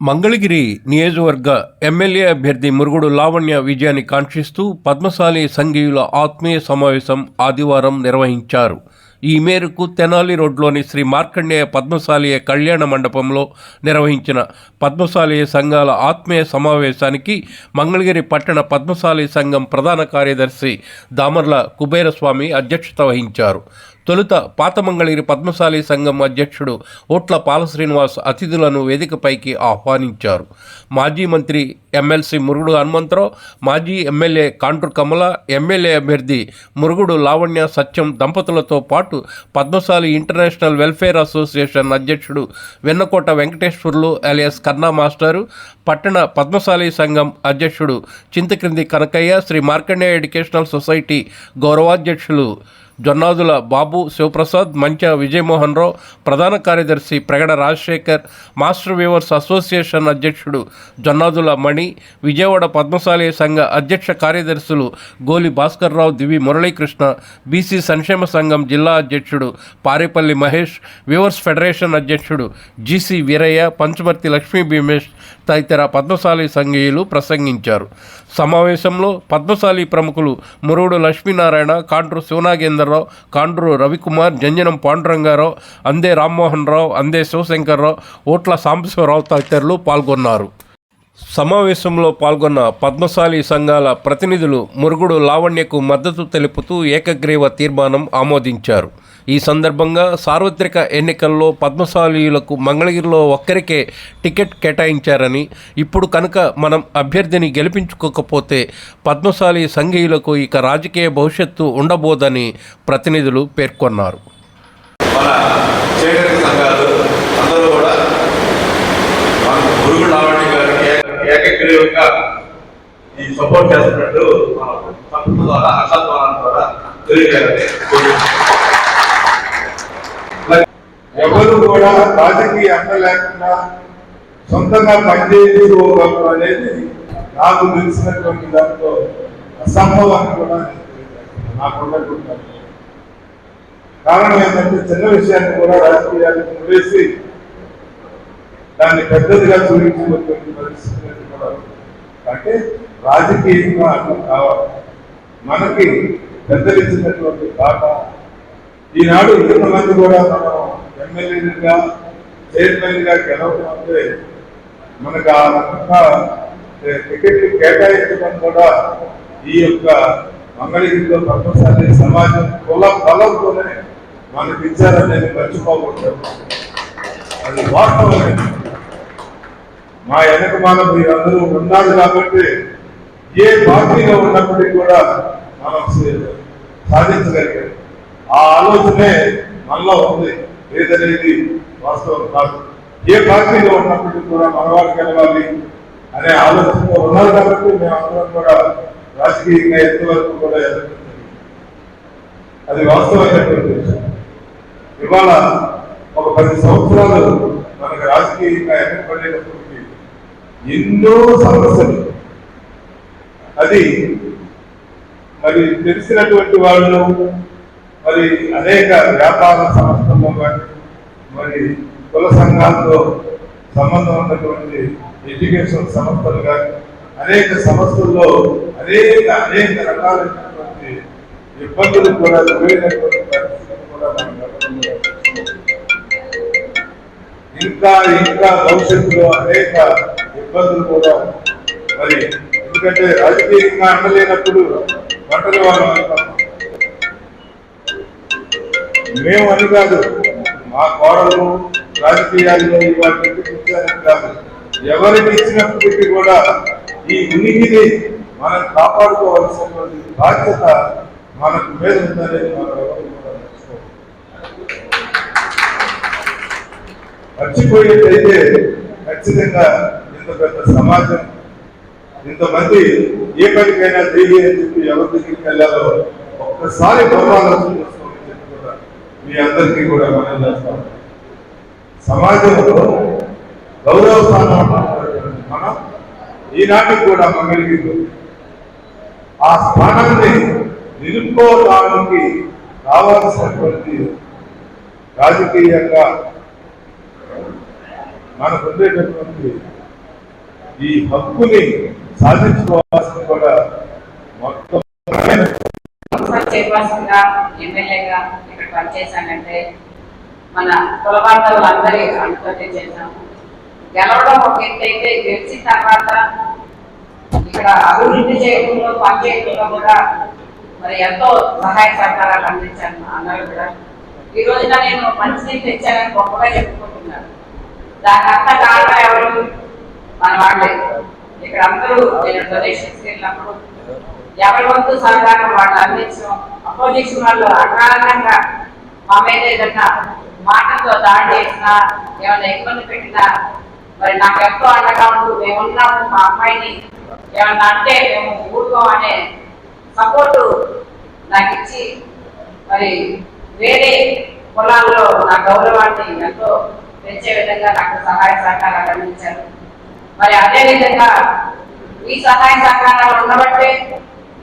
మంగళగిరి నియోజకవర్గ ఎమ్మెల్యే అభ్యర్థి మురుగుడు లావణ్య విజయాన్ని కాంక్షిస్తూ పద్మశాలి సంఘీయుల ఆత్మీయ సమావేశం ఆదివారం నిర్వహించారు. ఈ మేరకు తెనాలి రోడ్లోని శ్రీ మార్కండేయ పద్మశాలియ కళ్యాణ మండపంలో నిర్వహించిన పద్మశాలియ సంఘాల ఆత్మీయ సమావేశానికి మంగళగిరి పట్టణ పద్మశాలి సంఘం ప్రధాన కార్యదర్శి దామర్ల కుబేరస్వామి అధ్యక్షత వహించారు. తొలుత పాతమంగళగిరి పద్మశాలి సంఘం అధ్యక్షుడు ఓట్ల పాలశ్రీనివాస్ అతిథులను వేదికపైకి ఆహ్వానించారు. మాజీ మంత్రి ఎమ్మెల్సీ మురుగుడు హనుమంతరావు మాజీ ఎమ్మెల్యే కాంట్రు కమల ఎమ్మెల్యే అభ్యర్థి మురుగుడు లావణ్య సత్యం దంపతులతో పాటు పద్మశాలి ఇంటర్నేషనల్ వెల్ఫేర్ అసోసియేషన్ అధ్యక్షుడు వెన్నకోట వెంకటేశ్వర్లు అలియస్ కన్నా మాస్టారు పట్టణ పద్మశాలి సంఘం అధ్యక్షుడు చింతక్రింది కనకయ్య శ్రీ మార్కండేయ ఎడ్యుకేషనల్ సొసైటీ గౌరవాధ్యక్షులు జొన్నాదుల బాబు శివప్రసాద్ మంచ విజయమోహన్ రావు ప్రధాన కార్యదర్శి Pragada Rajasekhar master weavers association అధ్యక్షుడు జొన్నాదుల మణి విజయవాడ పద్మశాలి సంఘ అధ్యక్ష కార్యదర్శులు గోలి భాస్కర్ రావు దివి మురళీకృష్ణ బీసీ సంక్షేమ సంఘం జిల్లా అధ్యక్షుడు పారేపల్లి మహేష్ వీవర్స్ ఫెడరేషన్ అధ్యక్షుడు జీసీ వీరయ్య పంచమర్తి లక్ష్మీ భీమేష్ తదితర పద్మశాలి సంఘీయులు ప్రసంగించారు. సమావేశంలో పద్మశాలి ప్రముఖులు మురుడు లక్ష్మీనారాయణ కాండ్రు శివనాగేంద్రరావు కాండ్రు రవికుమార్ జంజనం పాండురంగారావు అందే రామ్మోహన్ రావు అందే శివశంకర్రావు ఓట్ల సాంబశివరావు తదితరులు పాల్గొన్నారు. సమావేశంలో పాల్గొన్న పద్మశాలి సంఘాల ప్రతినిధులు మురుగుడు లావణ్యకు మద్దతు తెలుపుతూ ఏకగ్రీవ తీర్మానం ఆమోదించారు. ఈ సందర్భంగా సార్వత్రిక ఎన్నికల్లో పద్మశాలీయులకు మంగళగిరిలో ఒక్కరికే టికెట్ కేటాయించారని ఇప్పుడు కనుక మనం అభ్యర్థిని గెలిపించుకోకపోతే పద్మశాలి సంఘీయులకు ఇక రాజకీయ భవిష్యత్తు ఉండబోదని ప్రతినిధులు పేర్కొన్నారు. ఈ సపోర్ట్ చేస్తున్నట్టు మన ద్వారా ద్వారా తెలియజేయాలని ఎవరు కూడా రాజకీయ అండ లేకుండా సొంతంగా పనిచేయించుకోగలరు అనేది నాకు తెలిసినటువంటి దాంట్లో అసంభవాన్ని కూడా నాకు ఉండకుంటాను కారణం ఏంటంటే చిన్న విషయాన్ని కూడా రాజకీయాలకు వేసి దాన్ని పెద్దదిగా చూపించినటువంటి పరిస్థితి కూడా అంటే రాజకీయంగా అర్థం కావాలి. మనకి పెద్దలిచ్చినటువంటి బాట ఈనాడు ఇంతమంది కూడా మనం ఎమ్మెల్యేలుగా చైర్మన్గా గెలవడం అంటే మనకు ఆ రకంగా టికెట్ కేటాయించడం కూడా ఈ యొక్క మంగళగిరిలో పద్మశాలి సమాజం కుల బలంతోనే మనకి ఇచ్చారనేది మర్చిపోకూడదు. అది వాస్తవమే. మా వెనక మన మీరందరూ ఉన్నారు కాబట్టి ఏ పార్టీలో ఉన్నప్పటికీ కూడా మనం సాధించగలిగాం. ఆ ఆలోచనే మనలో ఉంది. లేదనేది వాస్తవం కాదు. ఏ పార్టీలో ఉన్నప్పటికీ కూడా మనవాళ్ళు గెలవాలి అనే ఆలోచనతో ఉన్నారు కాబట్టి మేమందరం కూడా రాజకీయంగా ఎంతవరకు కూడా ఎదుర్కొంటుంది అది వాస్తవమైనటువంటి విషయం. ఇవాళ ఒక పది సంవత్సరాలు మనకు రాజకీయంగా ఎన్నికబడేటప్పటికి ఎన్నో సమస్యలు. అది మరి తెలిసినటువంటి వాళ్ళు మరి అనేక వ్యాపార సమస్యలు మరి కుల సంఘాలతో సంబంధం ఉన్నటువంటి ఎడ్యుకేషన్ సంస్థలు కానీ అనేక సంస్థల్లో అనేక అనేక రకాలైనటువంటి ఇబ్బందులు కూడా గురైనటువంటి పరిస్థితులు కూడా ఇంకా ఇంకా భవిష్యత్తులో అనేక ఇబ్బందులు కూడా మరి ఎందుకంటే రాజకీయంగా అండలేనప్పుడు ఒంటరి వాళ్ళు అవుతాం. మేము అని కాదు మా కోడలు రాజకీయాల్లో కాదు. ఎవరికి ఇచ్చినప్పటికీ కూడా ఈ ఉనికిని మనం కాపాడుకోవాల్సినటువంటి బాధ్యత మనకు మీద ఉందనేది మనం మర్చిపోయేటైతే ఖచ్చితంగా ఇంత పెద్ద సమాజం ఇంతమంది ఏ పనికైనా దిగి అని చెప్పి ఎవరి దగ్గరికి వెళ్ళాలో ఒక్కసారి గౌరవాలోచన మీ అందరికీ కూడా మనం చేస్తాం సమాజంలో గౌరవ స్థానం మనం. ఈనాటికి కూడా మంగళగిరి ఆ స్థానాన్ని నిలుపుకోవడానికి కావాల్సినటువంటి రాజకీయంగా మనకు ఉండేటటువంటి ఈ హక్కుని సాధించుకోవాల్సింది కూడా మొత్తం మున్సిపల్ పనిచేశానంటే మన కుల అందరి అనుమతి చేశాము. గెలవడం ఒక ఎత్తు గెలిచిన తర్వాత ఇక్కడ అభివృద్ధి చేయడంలో పనిచేయడంలో కూడా మరి ఎంతో సహాయ సహకారాలు అందించాను అన్నారు కూడా. ఈ రోజున నేను మంచినీళ్ళు తెచ్చానని గొప్పగా చెప్పుకుంటున్నాను. దాని అంతా కారణం ఎవరు? మన వాళ్ళే. ఇక్కడ అందరూ నేను డొనేషన్స్ వెళ్ళినప్పుడు ఎవరి వంతు సహకారం వాళ్ళు అందించడం అపోజిషన్ వాళ్ళు అకారణంగా మా మీద ఏదన్నా మాటలతో దాడి చేసినా ఏమైనా ఇబ్బంది పెట్టినా మరి నాకు ఎంతో అండగా ఉంటూ మేమున్నాము మా అమ్మాయిని ఏమన్నా అంటే మేము ఊరుకోం అనే సపోర్టు నాకు ఇచ్చి మరి వేరే పొలాల్లో నా గౌరవాన్ని ఎంతో పెంచే విధంగా నాకు సహాయ సహకారాలు అందించారు. మరి అదే విధంగా ఈ సహాయ సహకారాలు ఉండబట్టే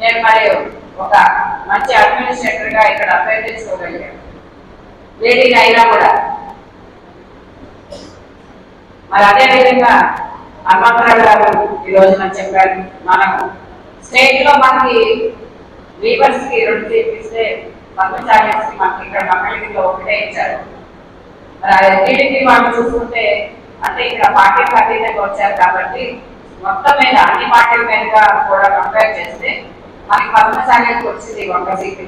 నేను మరి ఒక మంచి అడ్మినిస్ట్రేటర్గా ఇక్కడ అప్లై తెచ్చుకోగలిగాను లేడీ అయినా కూడా. మరి అదే విధంగా హనుమంతరావు గారు ఈ రోజున చెప్పారు మనకు స్టేట్లో మనకి లీవర్స్కి రెండు సీట్లు ఇస్తే పద్మచార్యస్ మనకి ఇక్కడ మంగళగిరిలో ఒకటే ఇచ్చారు. మరి టీడీపీ వాళ్ళు చూసుకుంటే అంటే ఇక్కడ పార్టీ అతీతంగా వచ్చారు కాబట్టి మొత్తం మీద అన్ని పార్టీల మీద కూడా కంపేర్ చేస్తే మనకి పద్మశాలకి వచ్చింది ఒక సీటు.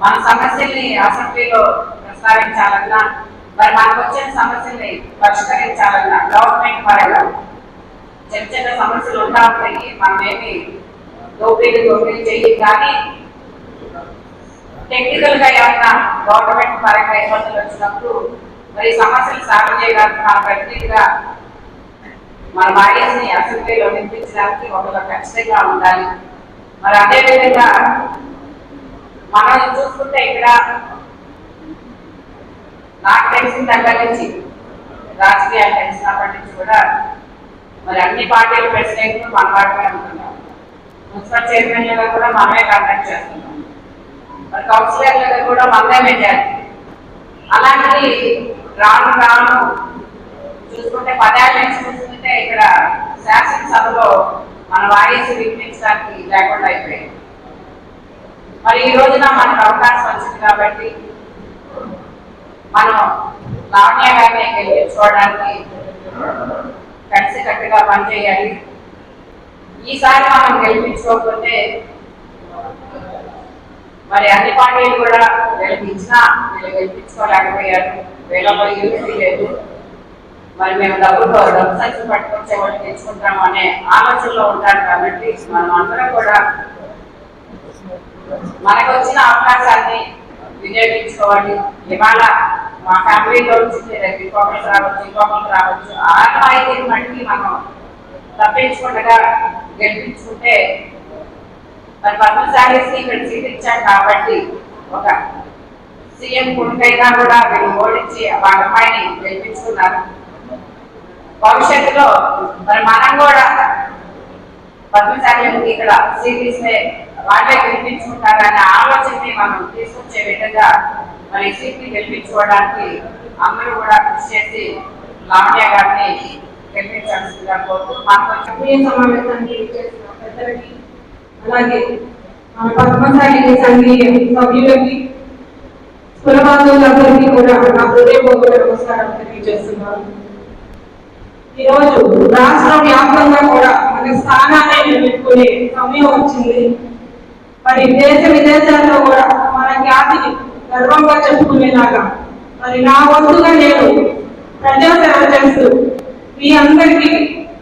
మన సమస్యల్ని అసెంబ్లీలో ప్రస్తావించాలన్నా మరి మనకు వచ్చిన సమస్యల్ని పరిష్కరించాలన్నా గవర్నమెంట్ పరంగా చిన్న చిన్న సమస్యలు ఉన్నప్పటికీ మనమేమి మనం ఏమి దోపిడీ దోపిడీ చెయ్యి. కానీ టెక్నికల్గా ఏమన్నా గవర్నమెంట్ పరంగా ఇబ్బందులు వచ్చినప్పుడు మరి సమస్యలు సాల్వ్ చేయడానికి మన ప్రతినిధిగా మన వాయిస్ని అసెంబ్లీలో వినిపించడానికి ఒకరు ఖచ్చితంగా ఉండాలి. మరి అదే విధంగా మనం చూసుకుంటే ఇక్కడ నాకు తెలిసిన దగ్గర నుంచి రాజకీయాలు తెలిసినప్పటి నుంచి కూడా మరి అన్ని పార్టీలు ప్రెసిడెంట్ మన పార్టీ ఉంటున్నాం మున్సిపల్ చైర్మన్ కూడా మనమే కాంటాక్ట్ చేస్తున్నాం. మరి కౌన్సిలర్లుగా కూడా మనమే మెజారిటీ. అలాంటిది రాను రాను చూసుకుంటే పదేళ్ళ నుంచి చూసుకుంటే ఇక్కడ శాసనసభలో మన వాయిస్ వినిపించడానికి లేకుండా అయిపోయింది. మరి ఈ రోజున మనకు అవకాశం వచ్చింది కాబట్టి మనం లావణ్య గారిని గెలిపించుకోవడానికి కలిసికట్టుగా పనిచేయాలి. ఈసారి మనం గెలిపించుకోకపోతే మరి అన్ని పార్టీలు కూడా గెలిపించినా వీళ్ళు గెలిపించుకోలేకపోయారు. వీళ్ళలో యూనిటీ లేదు. మరి మేము డబ్బులు డబ్బు సంఖ్య పట్టుకొచ్చే వాళ్ళు తెచ్చుకుంటాము అనే ఆలోచనలో ఉంటారు కాబట్టి మనం అందరం కూడా మనకు వచ్చిన అవకాశాన్ని వినియోగించుకోవాలి. ఇవాళ మా ఫ్యామిలీలో వచ్చింది ఇంకొకరికి రావచ్చు ఇంకొకరికి రావచ్చు ఆత్మాయితీని మట్టి మనం తప్పించుకుండగా గెలిపించుకుంటే మరి పద్మశాలీస్ ఇక్కడ సీట్ ఇచ్చాం కాబట్టి ఒక సీఎం కొడుకైనా కూడా వీళ్ళు ఓడించి వాళ్ళ అమ్మాయిని గెలిపించుకున్నారు. భవిష్యత్తులో మరి మనం కూడా పద్మశాలీకి ఇక్కడ సీట్ వాళ్ళే గెలిపించుకుంటారనే ఆలోచనని మనం తీసుకొచ్చే విధంగా మరి సీట్ని గెలిపించుకోవడానికి అందరూ కూడా కృషి చేసి లావణ్య గారిని గెలిపించాల్సిందిగా కోరుతూ మనకు వచ్చిన సమావేశానికి చేసిన పెద్దలకి అలాగే మన పద్మశాలి సంఘీయ సభ్యులకి కుల కులబాంధవులందరికీ కూడా నా హృదయపూర్వక నమస్కారం తెలియజేస్తున్నాను. ఈరోజు రాష్ట్ర వ్యాప్తంగా కూడా మన స్థానాన్ని నిలబెట్టుకునే సమయం వచ్చింది. మరి దేశ విదేశాల్లో కూడా మన ఖ్యాతిని గర్వంగా చెప్పుకునేలాగా మరి నా వంతుగా నేను ప్రజాసేవ చేస్తూ మీ అందరికీ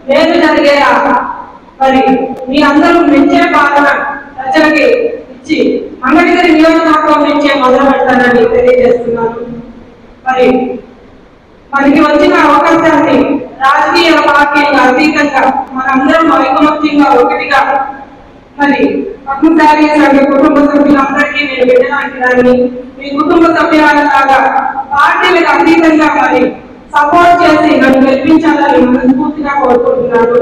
మేలు జరిగేలా మరి మీ అందరూ మెచ్చే పాలన ప్రజలకి ఇచ్చి మంగళగిరి నియోజకవర్గం నుంచే మొదలు పెడతానని తెలియజేస్తున్నాను. మరి మనకి వచ్చిన అవకాశాన్ని రాజకీయ పార్టీలకు అతీతంగా మనందరం ఐకమత్యంగా ఒకటిగా మరి పద్మశాలి సంఘ కుటుంబ సభ్యులందరికీ నేను వెళ్ళడానికి కానీ మీ కుటుంబ సభ్యులాగా పార్టీలకు అతీతంగా మరి సపోర్ట్ చేసి నన్ను గెలిపించాలని మనస్ఫూర్తిగా కోరుకుంటున్నాను.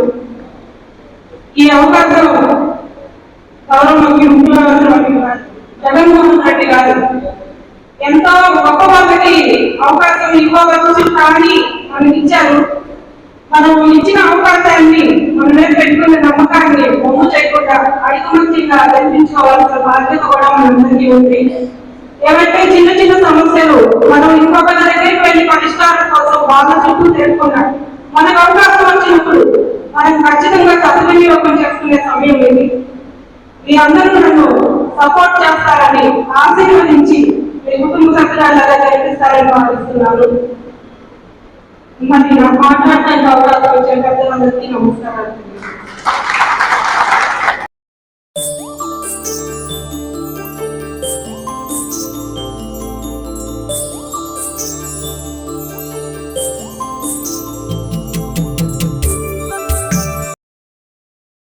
ఈ అవకాశం గౌరవ ముఖ్యమంత్రి జగన్మోహన్ రెడ్డి గారు ఎంతో గొప్ప వాళ్ళకి అవకాశం ఇవ్వవచ్చు కానీ మనకి ఇచ్చారు. మనం ఇచ్చిన అవకాశాన్ని మన మీద పెట్టుకున్న నమ్మకాన్ని బొమ్మ చేయకుండా ఐకమత్యంగా కల్పించుకోవాల్సిన బాధ్యత కూడా మనందరికీ ఉంది. ఏవైతే చిన్న చిన్న సమస్యలు మనం ఇంకొక దగ్గరికి వెళ్ళి పరిష్కారం కోసం వాళ్ళ చుట్టూ తెలుసుకున్నాం మనకు అవకాశం వచ్చినప్పుడు మనం ఖచ్చితంగా సద్వినియోగం చేసుకునే సమయం ఇది. మీ అందరూ నన్ను సపోర్ట్ చేస్తారని ఆశీర్వదించి మీ కుటుంబ సభ్యులందరూ కనిపిస్తారని భావిస్తున్నాను. మరి నాకు మాట్లాడడానికి అవకాశం వచ్చే పెద్దలందరికీ నమస్కారాలు